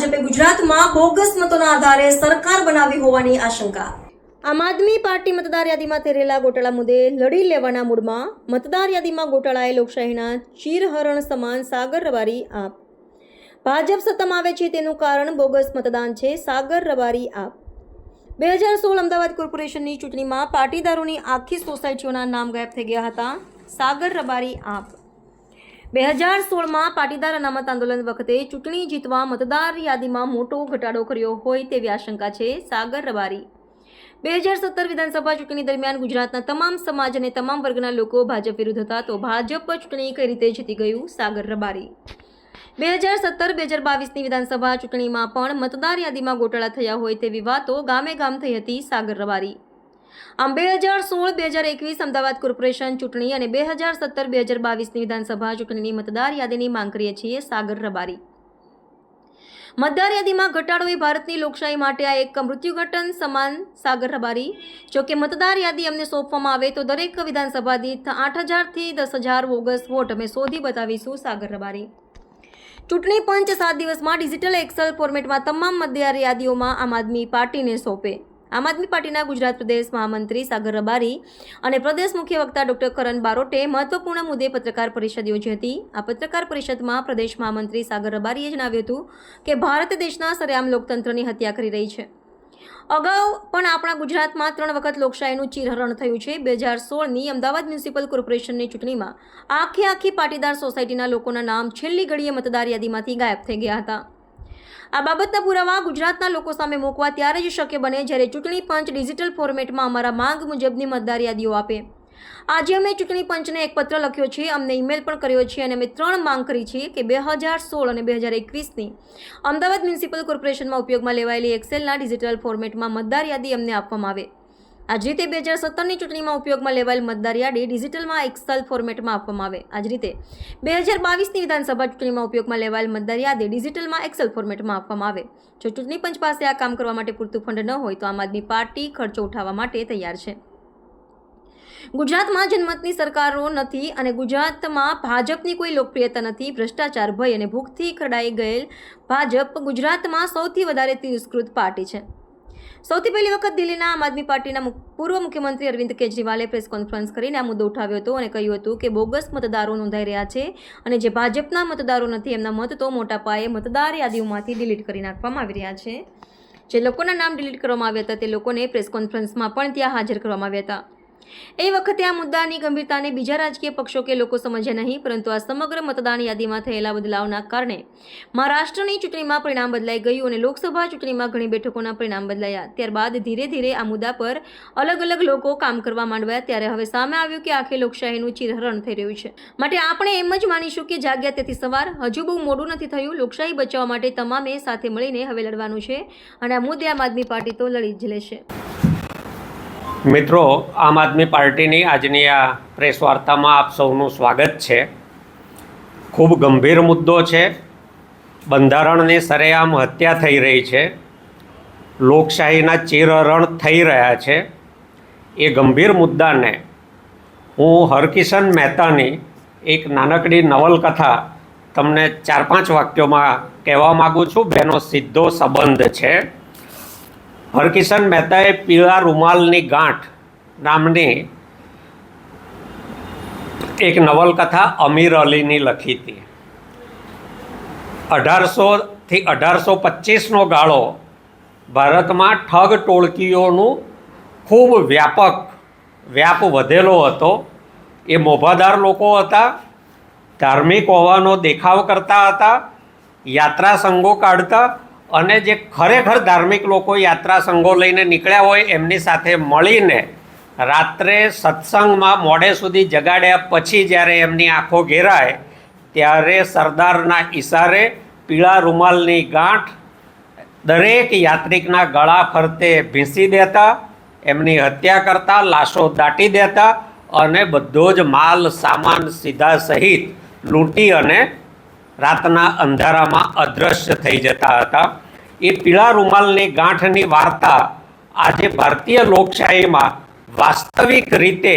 ભાજપે ગુજરાતમાં બોગસ મતોના આધારે સરકાર બનાવી હોવાની આશંકા. આમ આદમી પાર્ટી મતદાર યાદીમાં થયેલા ગોટાળા મુદ્દે લડી લેવાના મૂડમાં મતદાર યાદીમાં ગોટાળાએ લોકશાહીના ચીરહરણ સમાન સાગર રબારી આપ. ભાજપ સત્તામાં આવે છે તેનું કારણ બોગસ મતદાન છે સાગર રબારી આપ. બે હજાર સોળ અમદાવાદ કોર્પોરેશનની ચૂંટણીમાં પાટીદારોની આખી સોસાયટીઓના નામ ગાયબ થઈ ગયા હતા સાગર રબારી આપ. બે હજાર સોળમાં પાટીદાર અનામત આંદોલન વખતે ચૂંટણી જીતવા મતદાર યાદીમાં મોટો ઘટાડો કર્યો હોય તેવી આશંકા છે સાગર રબારી. બે હજાર સત્તર વિધાનસભા ચૂંટણી દરમિયાન ગુજરાતના તમામ સમાજ અને તમામ વર્ગના લોકો ભાજપ વિરુદ્ધ હતા તો ભાજપ ચૂંટણી કઈ રીતે જીતી ગયું? સાગર રબારી. બે હજાર સત્તર, બે હજાર બાવીસની વિધાનસભા ચૂંટણીમાં પણ મતદાર યાદીમાં ગોટાળા થયા હોય તેવી વાતો ગામે ગામ થઈ હતી સાગર રબારી. આમ બે હજાર સોળ, બે હજાર એકવીસ અમદાવાદ કોર્પોરેશન ચૂંટણી અને બે હજાર સત્તર, બે હજાર બાવીસની વિધાનસભા ચૂંટણીની મતદાર યાદીની માંગ કરીએ છીએ સાગર રબારી. મતદાર યાદીમાં ઘટાડો એ ભારતની લોકશાહી માટે આ એક મૃત્યુઘટન સમાન સાગર રબારી. જો કે મતદાર યાદી અમને સોંપવામાં આવે તો દરેક વિધાનસભા દીઠ આઠ હજારથી દસ હજાર ઓગસ્ટ વોટ અમે શોધી બતાવીશું સાગર રબારી. ચૂંટણી પંચ સાત દિવસમાં ડિજિટલ એક્સેલ ફોર્મેટમાં તમામ મતદાર યાદીઓમાં આમ આદમી પાર્ટીને સોંપે. આમ આદમી પાર્ટીના ગુજરાત પ્રદેશ મહામંત્રી સાગર રબારી અને પ્રદેશ મુખ્ય વક્તા ડોક્ટર કરણ બારોટે મહત્વપૂર્ણ મુદ્દે પત્રકાર પરિષદ યોજી હતી. આ પત્રકાર પરિષદમાં પ્રદેશ મહામંત્રી સાગર રબારીએ જણાવ્યું હતું કે ભારત દેશના સરેઆમ લોકતંત્રની હત્યા કરી રહી છે. અગાઉ પણ આપણા ગુજરાતમાં ત્રણ વખત લોકશાહીનું ચીરહરણ થયું છે. બે હજાર સોળની અમદાવાદ મ્યુનિસિપલ કોર્પોરેશનની ચૂંટણીમાં આખી આખી પાટીદાર સોસાયટીના લોકોના નામ છેલ્લી ઘડીએ મતદાર યાદીમાંથી ગાયબ થઈ ગયા હતા. આ બાબતના પુરાવા ગુજરાતના લોકો સામે મૂકવા ત્યારે જ શક્ય બને જ્યારે ચૂંટણી પંચ ડિજિટલ ફોર્મેટમાં અમારા માંગ મુજબની મતદાર યાદીઓ આપે. આજે અમે ચૂંટણી પંચને એક પત્ર લખ્યો છે, અમને ઈમેલ પણ કર્યો છે અને અમે ત્રણ માંગ કરી છે કે બે હજાર સોળ અને બે હજાર એકવીસની અમદાવાદ મ્યુનિસિપલ કોર્પોરેશનમાં ઉપયોગમાં લેવાયેલી એક્સેલના ડિજિટલ ફોર્મેટમાં મતદાર યાદી અમને આપવામાં આવે. આ જ રીતે બે હજાર સત્તરની ચૂંટણીમાં ઉપયોગમાં લેવાયેલ મતદાર યાદી ડિજિટલમાં એક્સલ ફોર્મેટમાં આપવામાં આવે. આ જ રીતે બે હજાર બાવીસની વિધાનસભા ચૂંટણીમાં ઉપયોગમાં લેવાયેલ મતદાર યાદી ડિજિટલમાં એક્સલ ફોર્મેટમાં આપવામાં આવે. જો ચૂંટણી પંચ પાસે આ કામ કરવા માટે પૂરતું ફંડ ન હોય તો આમ આદમી પાર્ટી ખર્ચો ઉઠાવવા માટે તૈયાર છે. ગુજરાતમાં જનમતની સરકારો નથી અને ગુજરાતમાં ભાજપની કોઈ લોકપ્રિયતા નથી, ભ્રષ્ટાચાર ભય અને ભૂખથી ખરડાઈ ગયેલ ભાજપ ગુજરાતમાં સૌથી વધારે તિરસ્કૃત પાર્ટી છે. સૌથી પહેલી વખત દિલ્હીના આમ આદમી પાર્ટીના પૂર્વ મુખ્યમંત્રી અરવિંદ કેજરીવાલે પ્રેસ કોન્ફરન્સ કરીને આ મુદ્દો ઉઠાવ્યો હતો અને કહ્યું હતું કે બોગસ મતદારો નોંધાઈ રહ્યા છે અને જે ભાજપના મતદારો નથી એમના મત તો મોટા પાયે મતદાર યાદીઓમાંથી ડિલીટ કરી નાખવામાં આવી રહ્યા છે. જે લોકોના નામ ડિલીટ કરવામાં આવ્યા હતા તે લોકોને પ્રેસ કોન્ફરન્સમાં પણ ત્યાં હાજર કરવામાં આવ્યા હતા. એ વખતે આ મુદ્દાની ગંભીરતાને બીજા રાજકીય પક્ષો કે લોકો સમજ્યા નહીં, પરંતુ આ સમગ્ર મતદાન યાદીમાં થયેલા બદલાવના કારણે મહારાષ્ટ્રની ચૂંટણીમાં પરિણામ બદલાઈ ગયું અને લોકસભા ચૂંટણીમાં ઘણી બેઠકોના પરિણામ બદલાયા. ત્યારબાદ ધીરે ધીરે આ મુદ્દા પર અલગ અલગ લોકો કામ કરવા માંડ્યા. ત્યારે હવે સામે આવ્યું કે આખી લોકશાહીનું ચિરહરણ થઈ રહ્યું છે. માટે આપણે એમ જ માનીશું કે જાગ્યા તેથી સવાર, હજુ બહુ મોડું નથી થયું. લોકશાહી બચાવવા માટે તમામે સાથે મળીને હવે લડવાનું છે અને આ મુદ્દે આમ આદમી પાર્ટી તો લડી જ લેશે. મિત્રો, આમ આદમી પાર્ટીની આજની આ પ્રેસ વાર્તામાં આપ સૌનું સ્વાગત છે. ખૂબ ગંભીર મુદ્દો છે. બંધારણની સરેઆમ હત્યા થઈ રહી છે. લોકશાહીના ચિરહરણ થઈ રહ્યા છે. એ ગંભીર મુદ્દાને હું હરકિશન મહેતાની એક નાનકડી નવલકથા તમને ચાર પાંચ વાક્યોમાં કહેવા માગું છું. બેનો સીધો સંબંધ છે. હરકિશન મહેતાએ પીળા રૂમાલની ગાંઠ નામની એક નવલકથા અમીર અલીની લખી હતી. અઢારસોથી અઢારસો પચીસનો ગાળો ભારતમાં ઠગ ટોળકીઓનું ખૂબ વ્યાપક, વ્યાપ વધેલો હતો. એ મોભાદાર લોકો હતા, ધાર્મિક હોવાનો દેખાવ કરતા હતા યાત્રા સંઘો કાઢતા અને જે ખરેખર ધાર્મિક લોકો યાત્રા સંઘો લઈને નીકળ્યા હોય, એમની સાથે મળીને રાત્રે સત્સંગમાં મોડે સુધી જગાડ્યા પછી જ્યારે એમની આંખો ઘેરાય, ત્યારે સરદારના ઈશારે પીળા રૂમાલની ગાંઠ દરેક યાત્રિકના ગળા ફરતે ભીંસી દેતા, એમની હત્યા કરતા, લાશો દાટી દેતા અને બધો જ માલ, સામાન સીધા સહિત લૂંટી અને રાતના અંધારામાં અદૃશ્ય થઈ જતા હતા. એ પીળા રૂમાલની ગાંઠની વાર્તા આજે ભારતીય લોકશાહીમાં વાસ્તવિક રીતે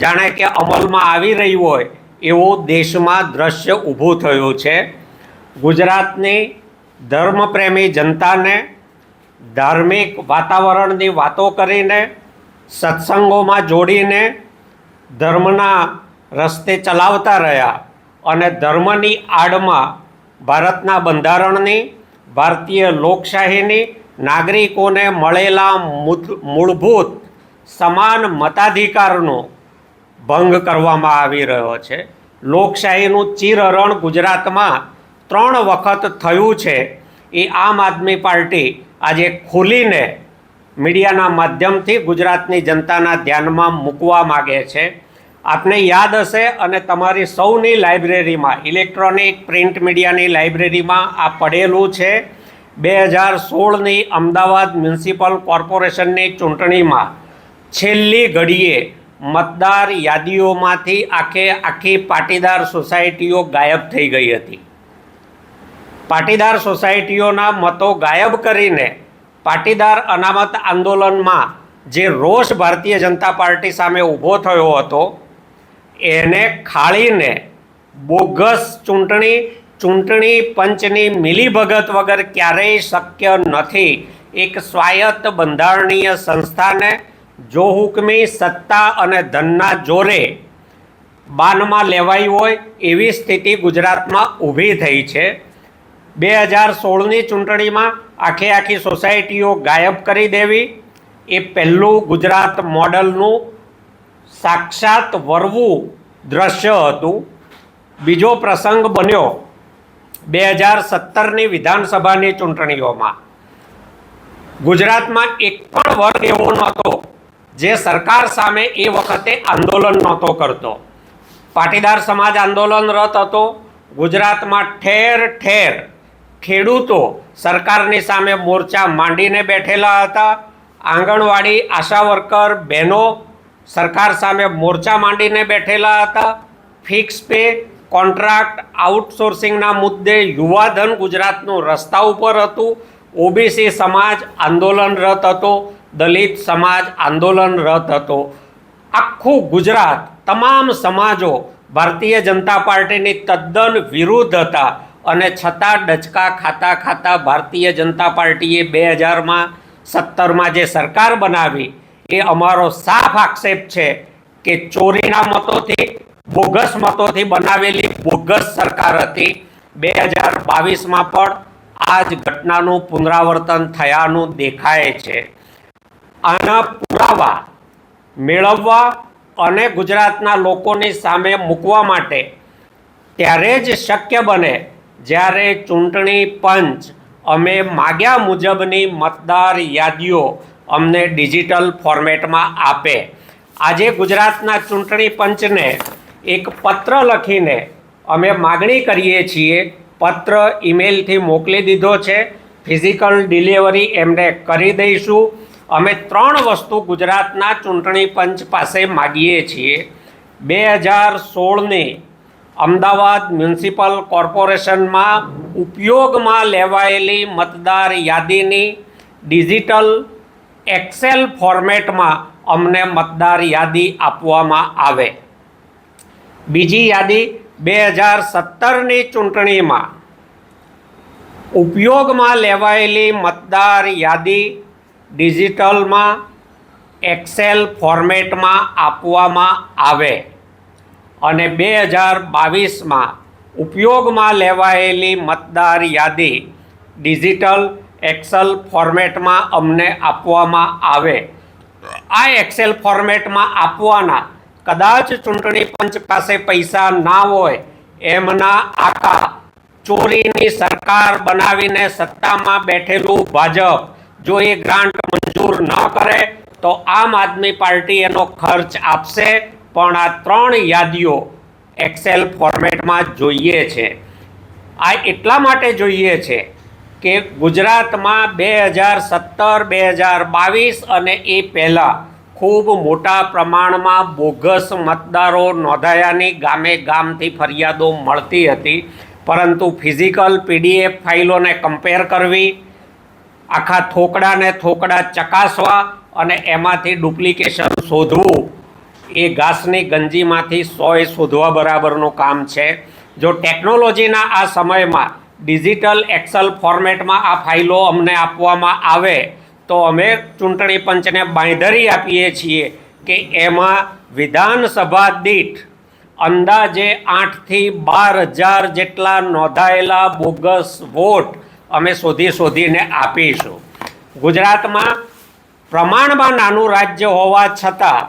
જાણે કે અમલમાં આવી રહી હોય એવો દેશમાં દ્રશ્ય ઊભું થયું છે. ગુજરાતની ધર્મપ્રેમી જનતાને ધાર્મિક વાતાવરણની વાતો કરીને, સત્સંગોમાં જોડીને ધર્મના રસ્તે ચલાવતા રહ્યા. અને ધર્મની આડમાં ભારતના બંધારણની, ભારતીય લોકશાહીની નાગરિકોને મળેલા મૂળ- મૂળભૂત સમાન મતાધિકારનો ભંગ કરવામાં આવી રહ્યો છે. લોકશાહીનું ચીરહરણ ગુજરાતમાં ત્રણ વખત થયું છે. એ આમ આદમી પાર્ટી આજે ખુલીને મીડિયાના માધ્યમથી ગુજરાતની જનતાના ધ્યાનમાં મૂકવા માગે છે. આપને યાદ હશે અને તમારી સૌની લાઇબ્રેરીમાં, ઇલેક્ટ્રોનિક પ્રિન્ટ મીડિયાની લાઇબ્રેરીમાં આ પડેલું છે. બે હજાર સોળની અમદાવાદ મ્યુનિસિપલ કોર્પોરેશનની ચૂંટણીમાં છેલ્લી ઘડીએ મતદાર યાદીઓમાંથી આખે આખી પાટીદાર સોસાયટીઓ ગાયબ થઈ ગઈ હતી. પાટીદાર સોસાયટીઓના મતો ગાયબ કરીને પાટીદાર અનામત આંદોલનમાં જે રોષ ભારતીય જનતા પાર્ટી સામે ઊભો થયો હતો એને ખાળીને બોગસ ચૂંટણી ચૂંટણી પંચની મિલીભગત વગર ક્યારેય શક્ય નથી. એક સ્વાયત્ત બંધારણીય સંસ્થાને જો હુકમી સત્તા અને ધનના જોરે બાનમાં લેવાઈ હોય એવી સ્થિતિ ગુજરાતમાં ઊભી થઈ છે. બે હજાર સોળની ચૂંટણીમાં આખે આખી સોસાયટીઓ ગાયબ કરી દેવી એ પહેલું ગુજરાત મોડલનું સાક્ષાત વરવું દ્રશ્ય હતું. બીજો પ્રસંગ બન્યો બે હજાર સત્તરની વિધાનસભાની ચૂંટણીઓમાં. ગુજરાતમાં એક પણ વર્ગ એવો નહોતો જે સરકાર સામે એ વખતે આંદોલન નહોતો કરતો. પાટીદાર સમાજ આંદોલનરત હતો. ગુજરાતમાં ઠેર ઠેર ખેડૂતો સરકારની સામે મોરચા માંડીને બેઠેલા હતા. આંગણવાડી, આશા વર્કર, બહેનો સરકાર સામે મોરચા માંડીને બેઠેલા હતા. ફિક્સ પે કોન્ટ્રાક્ટ આઉટસોર્સિંગના મુદ્દે યુવાધન ગુજરાતનું રસ્તા ઉપર હતું. ઓબીસી સમાજ આંદોલનરત હતો. દલિત સમાજ આંદોલનરત હતો. આખું ગુજરાત, તમામ સમાજો ભારતીય જનતા પાર્ટીની તદ્દન વિરુદ્ધ હતા. અને છતાં ડચકા ખાતા ખાતા ભારતીય જનતા પાર્ટીએ બે હજારમાં સત્તરમાં જે સરકાર બનાવી એ અમારો સાફ આક્ષેપ છે કે ચોરીના મતોથી, બોગસ મતોથી બનાવેલી બોગસ સરકાર હતી. બે હજાર બાવીસમાં પણ આ જ ઘટનાનું પુનરાવર્તન થયાનું દેખાય છે. આના પુરાવા મેળવવા અને ગુજરાતના લોકોની સામે મૂકવા માટે ત્યારે જ શક્ય બને જ્યારે ચૂંટણી પંચ અમે માગ્યા મુજબની મતદાર યાદીઓ અમને ડિજિટલ ફોર્મેટમાં આપે. આજે ગુજરાતના ચૂંટણી પંચને એક પત્ર લખીને અમે માગણી કરીએ છીએ, પત્ર ઈમેલથી મોકલી દીધો છે. ફિઝિકલ ડિલિવરી એમને કરી દઈશું. અમે ત્રણ વસ્તુ ગુજરાતના ચૂંટણી પંચ પાસે માગીએ છીએ. બે હજાર સોળની અમદાવાદ મ્યુનિસિપલ કોર્પોરેશનમાં ઉપયોગમાં લેવાયેલી મતદાર યાદીની ડિજિટલ એક્સેલ ફોર્મેટમાં અમને મતદાર યાદી આપવામાં આવે. બીજી યાદી બે હજાર સત્તરની ચૂંટણીમાં. ઉપયોગમાં લેવાયેલી મતદાર યાદી ડિજિટલમાં એક્સેલ ફોર્મેટમાં આપવામાં આવે. અને બે હજાર બાવીસમાં ઉપયોગમાં લેવાયેલી મતદાર યાદી ડિજિટલ એક્સેલ ફોર્મેટમાં અમને આપવામાં આવે. આ એક્સેલ ફોર્મેટમાં આપવાના કદાચ ચૂંટણી પંચ પાસે પૈસા ના હોય, એમના આકા ચોરીની સરકાર બનાવીને સત્તામાં બેઠેલું ભાજપ જો એ ગ્રાન્ટ મંજૂર ન કરે, તો આમ આદમી પાર્ટી એનો ખર્ચ આપશે. પણ આ ત્રણ યાદીઓ એક્સેલ ફોર્મેટમાં જોઈએ છે. આ એટલા માટે જોઈએ છે કે ગુજરાતમાં બે હજાર સત્તર, બે હજાર બાવીસ અને એ પહેલાં ખૂબ મોટા પ્રમાણમાં બોગસ મતદારો નોંધાયાની ગામે ગામથી ફરિયાદો મળતી હતી. પરંતુ ફિઝિકલ પીડીએફ ફાઇલોને કમ્પેર કરવી, આખા થોકડાને થોકડા ચકાસવા અને એમાંથી ડુપ્લિકેશન શોધવું, એ ઘાસની ગંજીમાંથી સોય શોધવા બરાબરનું કામ છે. જો ટેકનોલોજીના આ સમયમાં ડિજિટલ એક્સલ ફોર્મેટમાં આ ફાઇલો અમને આપવામાં આવે તો અમે ચૂંટણી પંચને બાંયધરી આપીએ છીએ કે એમાં વિધાનસભા દીઠ અંદાજે આઠથી બાર હજાર જેટલા નોંધાયેલા બોગસ વોટ અમે શોધી શોધીને આપીશું. ગુજરાતમાં પ્રમાણમાં નાનું રાજ્ય હોવા છતાં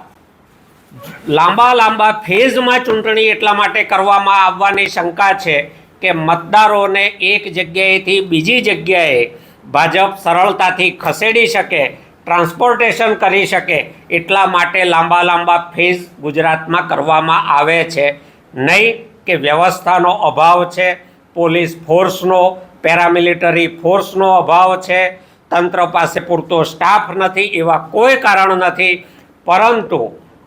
લાંબા લાંબા ફેઝમાં ચૂંટણી એટલા માટે કરવામાં આવવાની શંકા છે કે મતદારોને એક જગ્યાએથી બીજી જગ્યાએ ભાજપ સરળતાથી ખસેડી શકે, ટ્રાન્સપોર્ટેશન કરી શકે, એટલા માટે લાંબા લાંબા ફેઝ ગુજરાતમાં કરવામાં આવે છે. નહીં કે વ્યવસ્થાનો અભાવ છે, પોલીસ ફોર્સનો, પેરામિલિટરી ફોર્સનો અભાવ છે, તંત્ર પાસે પૂરતો સ્ટાફ નથી, એવા કોઈ કારણ નથી. પરંતુ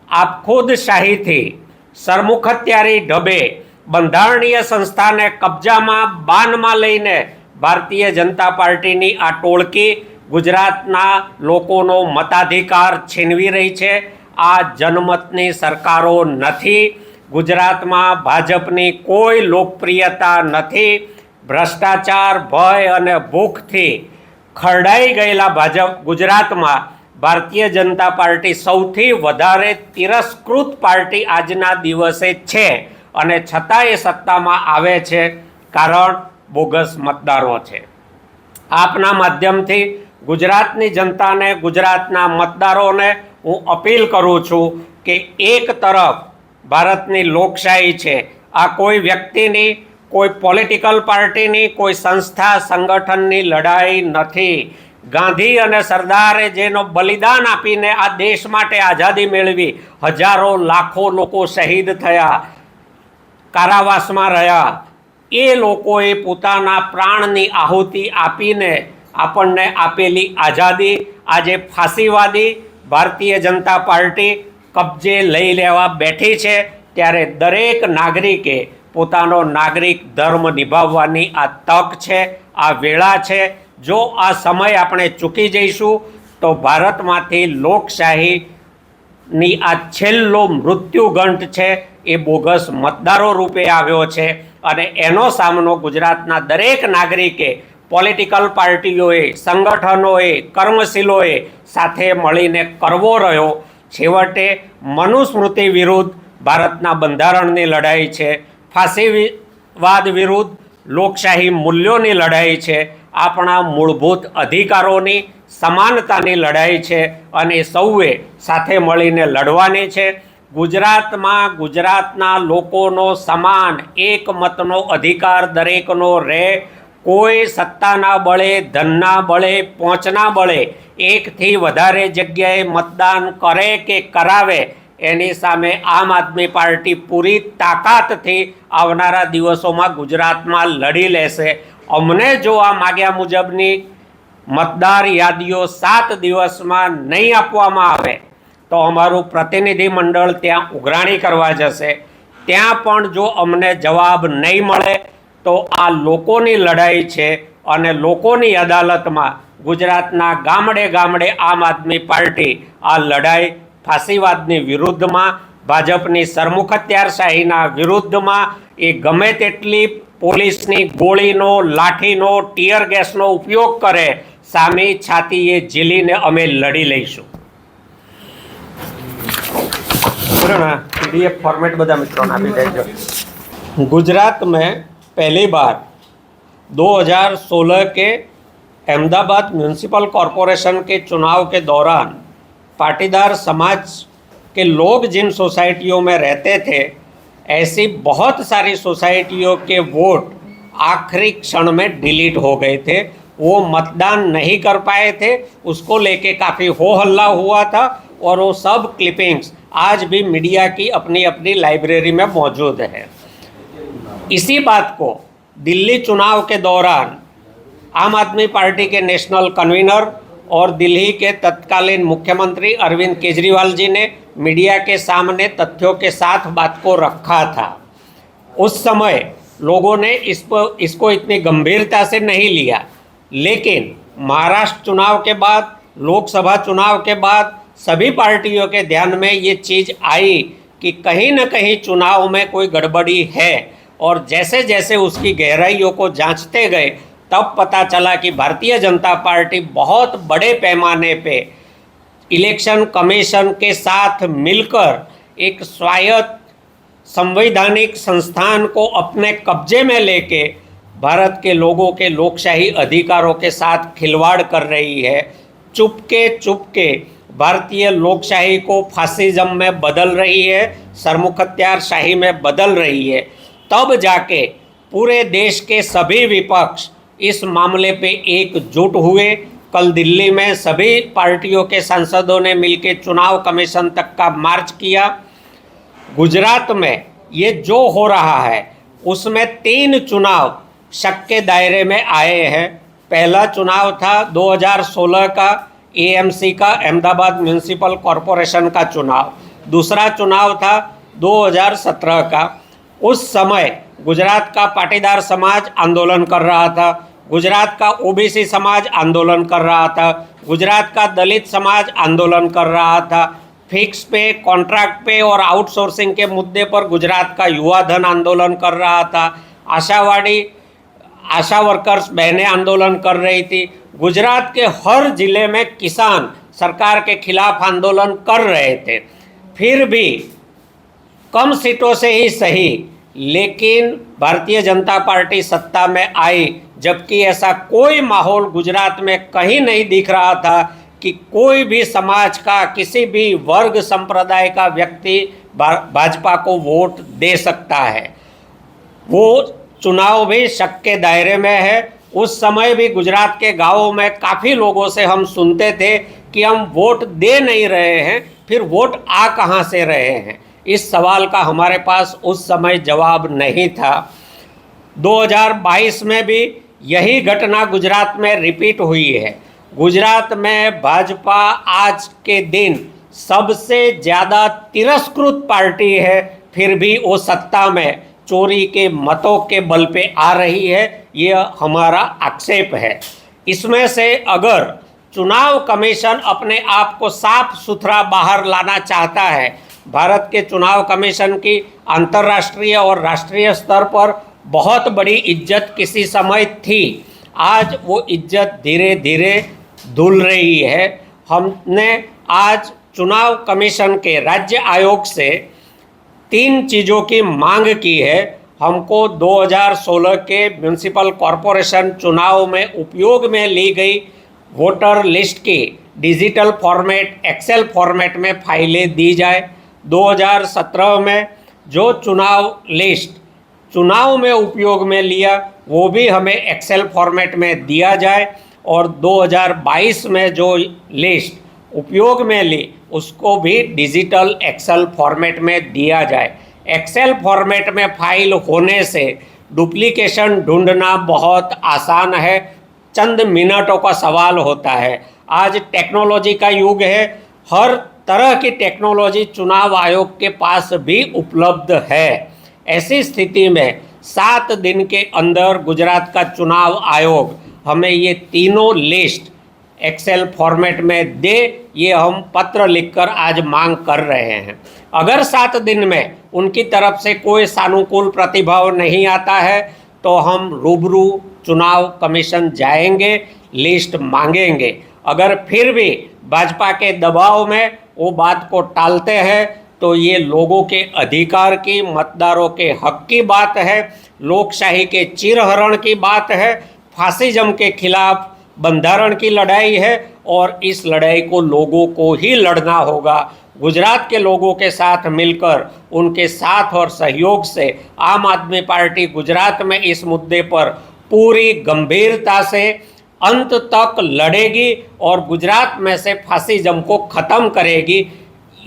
આપ ખુદ શાહીથી સરમુખત્યારી ઢબે બંધારણીય સંસ્થાને કબજામાં બાનમાં લઈને ભારતીય જનતા પાર્ટીની આ ટોળકી ગુજરાતના લોકોનો મતાધિકાર છીનવી રહી છે. આ જનમતની સરકારો નથી. ગુજરાતમાં ભાજપની કોઈ લોકપ્રિયતા નથી. ભ્રષ્ટાચાર, ભય અને ભૂખથી ખરડાઈ ગયેલા ભાજપ ગુજરાતમાં ભારતીય જનતા પાર્ટી સૌથી વધારે તિરસ્કૃત પાર્ટી આજના દિવસે છે. અને છતાં એ સત્તામાં આવે છે કારણ બોગસ મતદારો છે. આપના માધ્યમથી ગુજરાતની જનતાને ગુજરાતના મતદારોને હું અપીલ કરું છું કે એક તરફ ભારતની લોકશાહી છે, આ કોઈ વ્યક્તિની, કોઈ પોલિટિકલ પાર્ટીની, કોઈ સંસ્થા સંગઠનની લડાઈ નથી. ગાંધી અને સરદારે જેનો બલિદાન આપીને આ દેશ માટે આઝાદી મેળવી હજારો લાખો લોકો શહીદ થયા. કારાવાસમાં રહ્યા. એ લોકોએ પોતાના પ્રાણની આહુતિ આપીને આપણને આપેલી આઝાદી, આજે ફાંસીવાદી ભારતીય જનતા પાર્ટી કબજે લઈ લેવા બેઠી છે, ત્યારે દરેક નાગરિકે પોતાનો નાગરિક ધર્મ નિભાવવાની આ તક છે, આ વેળા છે. જો આ સમય આપણે ચૂકી જઈશું, તો ભારતમાંથી લોકશાહીની આ છેલ્લો મૃત્યુગંઠ છે એ બોગસ મતદારો રૂપે આવ્યો છે અને એનો સામનો ગુજરાતના દરેક નાગરિકે પોલિટિકલ પાર્ટીઓએ, સંગઠનોએ, કર્મશીલોએ સાથે મળીને કરવો રહ્યો. છેવટે મનુસ્મૃતિ વિરુદ્ધ ભારતના બંધારણની લડાઈ છે. ફાંસીવાદ વિરુદ્ધ લોકશાહી મૂલ્યોની લડાઈ છે. આપણા મૂળભૂત અધિકારોની સમાનતાની લડાઈ છે અને સૌએ સાથે મળીને લડવાની છે. ગુજરાતમાં ગુજરાતના લોકોનો સમાન એક મતનો અધિકાર દરેકનો રહે. કોઈ સત્તાના બળે ધનના બળે પહોંચના બળે, એકથી વધારે જગ્યાએ મતદાન કરે કે કરાવે, એની સામે આમ આદમી પાર્ટી પૂરી તાકાતથી આવનારા દિવસોમાં ગુજરાતમાં લડી લેશે. અમને જો આ માગ્યા મુજબની મતદાર યાદીઓ સાત દિવસમાં નહીં આપવામાં આવે. તો અમારું પ્રતિનિધિ મંડળ ત્યાં ઉઘરાણી કરવા જશે. ત્યાં પણ જો અમને જવાબ નહીં મળે, તો આ લોકોની લડાઈ છે અને લોકોની અદાલતમાં ગુજરાતના ગામડે ગામડે આમ આદમી પાર્ટી આ લડાઈ ફાંસીવાદની વિરુદ્ધમાં, ભાજપની સરમુખત્યારશાહીના વિરુદ્ધમાં, એ ગમે તેટલી પોલીસની ગોળીનો, લાઠીનો, ટીયર ગેસનો ઉપયોગ કરે, સામી છાતીએ ઝીલીને અમે લડી લઈશું. पीडीएफ फॉर्मेट देજો गुजरात में पहली बार 2016 के अहमदाबाद म्यूनिसिपल कॉरपोरेशन के चुनाव के दौरान पाटीदार समाज के लोग जिन सोसाइटियों में रहते थे ऐसी बहुत सारी सोसाइटियों के वोट आखिरी क्षण में डिलीट हो गए थे वो मतदान नहीं कर पाए थे उसको लेके काफ़ी हो हल्ला हुआ था और वो सब क्लिपिंग्स आज भी मीडिया की अपनी अपनी लाइब्रेरी में मौजूद है। इसी बात को दिल्ली चुनाव के दौरान आम आदमी पार्टी के नेशनल कन्वीनर और दिल्ली के तत्कालीन मुख्यमंत्री अरविंद केजरीवाल जी ने मीडिया के सामने तथ्यों के साथ बात को रखा था। उस समय लोगों ने इस पर इसको इतनी गंभीरता से नहीं लिया, लेकिन महाराष्ट्र चुनाव के बाद, लोकसभा चुनाव के बाद सभी पार्टियों के ध्यान में ये चीज़ आई कि कहीं ना कहीं चुनाव में कोई गड़बड़ी है। और जैसे जैसे उसकी गहराइयों को जांचते गए, तब पता चला कि भारतीय जनता पार्टी बहुत बड़े पैमाने पे इलेक्शन कमीशन के साथ मिलकर एक स्वायत्त संवैधानिक संस्थान को अपने कब्जे में लेके भारत के लोगों के लोकशाही अधिकारों के साथ खिलवाड़ कर रही है। चुपके चुपके भारतीय लोकशाही को फासिज्म में बदल रही है सरमुखत्यार शाही में बदल रही है। तब जाके पूरे देश के सभी विपक्ष इस मामले पे एकजुट हुए। कल दिल्ली में सभी पार्टियों के सांसदों ने मिलकर चुनाव कमीशन तक का मार्च किया। गुजरात में ये जो हो रहा है, उसमें तीन चुनाव शक के दायरे में आए हैं। पहला चुनाव था 2016 का एएमसी का अहमदाबाद म्यूनसिपल कॉरपोरेशन का चुनाव। दूसरा चुनाव था 2017 का। उस समय गुजरात का पाटीदार समाज आंदोलन कर रहा था। गुजरात का ओबीसी समाज आंदोलन कर रहा था। गुजरात का दलित समाज आंदोलन कर रहा था। फिक्स पे कॉन्ट्रैक्ट पे और आउटसोर्सिंग के मुद्दे पर गुजरात का युवा धन आंदोलन कर रहा था। आशावाड़ी आशा वर्कर्स, बहनें आंदोलन कर रही थी। गुजरात के हर ज़िले में किसान सरकार के खिलाफ आंदोलन कर रहे थे। फिर भी कम सीटों से ही सही, लेकिन भारतीय जनता पार्टी सत्ता में आई, जबकि ऐसा कोई माहौल गुजरात में कहीं नहीं दिख रहा था कि कोई भी समाज का, किसी भी वर्ग संप्रदाय का व्यक्ति भाजपा को वोट दे सकता है। वो चुनाव भी शक के दायरे में है। उस समय भी गुजरात के गाँवों में काफ़ी लोगों से हम सुनते थे कि हम वोट दे नहीं रहे हैं, फिर वोट आ कहाँ से रहे हैं? इस सवाल का हमारे पास उस समय जवाब नहीं था। 2022 में भी यही घटना गुजरात में रिपीट हुई है। गुजरात में भाजपा आज के दिन सबसे ज़्यादा तिरस्कृत पार्टी है, फिर भी वो सत्ता में। चोरी के मतों के बल पे आ रही है यह हमारा आक्षेप है। इसमें से अगर चुनाव कमीशन अपने आप को साफ़ सुथरा बाहर लाना चाहता है, भारत के चुनाव कमीशन की अंतर्राष्ट्रीय और राष्ट्रीय स्तर पर बहुत बड़ी इज़्ज़त किसी समय थी, आज वो इज़्ज़त धीरे धीरे धुल रही है। हमने आज चुनाव कमीशन के राज्य आयोग से तीन चीज़ों की मांग की है। हमको 2016 के म्यूनिसिपल कॉरपोरेशन चुनाव में उपयोग में ली गई वोटर लिस्ट की डिजिटल फॉर्मेट एक्सेल फॉर्मेट में फाइलें दी जाए। 2017 में जो चुनाव लिस्ट चुनाव में उपयोग में लिया, वो भी हमें एक्सेल फॉर्मेट में दिया जाए। और 2022 में जो लिस्ट उपयोग में ली, उसको भी डिजिटल एक्सेल फॉर्मेट में दिया जाए। एक्सेल फॉर्मेट में फ़ाइल होने से डुप्लीकेशन ढूंढना बहुत आसान है। चंद मिनटों का सवाल होता है। आज टेक्नोलॉजी का युग है। हर तरह की टेक्नोलॉजी चुनाव आयोग के पास भी उपलब्ध है। ऐसी स्थिति में सात दिन के अंदर गुजरात का चुनाव आयोग, हमें ये तीनों लिस्ट एक्सेल फॉर्मेट में दे, ये हम पत्र लिखकर आज मांग कर रहे हैं। अगर सात दिन में उनकी तरफ़ से कोई सानुकूल प्रतिभाव नहीं आता है तो हम रूबरू चुनाव कमीशन जाएँगे, लिस्ट मांगेंगे। अगर फिर भी भाजपा के दबाव में वो बात को टालते हैं तो ये लोगों के अधिकार की, मतदारों के हक की बात है, लोकशाही के चिरहरण की बात है, फासिज्म के खिलाफ बंधारण की लड़ाई है और इस लड़ाई को लोगों को ही लड़ना होगा। गुजरात के लोगों के साथ मिलकर, उनके साथ और सहयोग से आम आदमी पार्टी गुजरात में इस मुद्दे पर पूरी गंभीरता से अंत तक लड़ेगी और गुजरात में से फासिज्म को ख़त्म करेगी।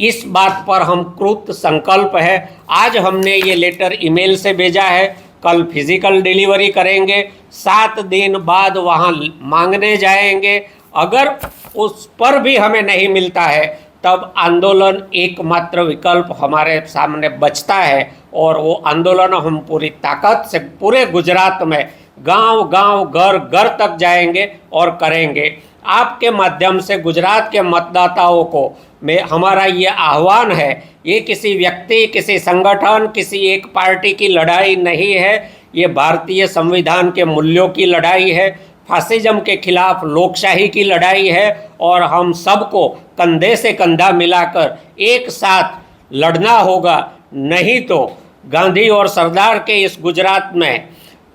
इस बात पर हम कृत संकल्प है। आज हमने ये लेटर ईमेल से भेजा है। कल फ़िज़िकल डिलीवरी करेंगे, सात दिन बाद वहाँ मांगने जाएँगे। अगर उस पर भी हमें नहीं मिलता है, तब आंदोलन एकमात्र विकल्प हमारे सामने बचता है और वो आंदोलन हम पूरी ताकत से, पूरे गुजरात में गाँव गाँव घर घर तक जाएँगे और करेंगे। आपके माध्यम से, गुजरात के मतदाताओं को मैं, हमारा ये आह्वान है, ये किसी व्यक्ति, किसी संगठन, किसी एक पार्टी की लड़ाई नहीं है, ये भारतीय संविधान के मूल्यों की लड़ाई है, फासिज्म के खिलाफ लोकशाही की लड़ाई है, और हम सबको कंधे से कंधा मिलाकर एक साथ लड़ना होगा। नहीं तो गांधी और सरदार के इस गुजरात में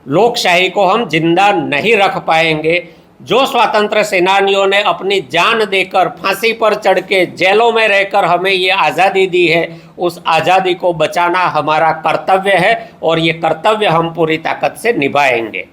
लोकशाही को हम ज़िंदा नहीं रख पाएँगे। जो स्वतंत्र सेनानियों ने अपनी जान देकर फांसी पर चढ़ के जेलों में रहकर हमें ये आज़ादी दी है, उस आज़ादी को बचाना हमारा कर्तव्य है और ये कर्तव्य हम पूरी ताकत से निभाएँगे।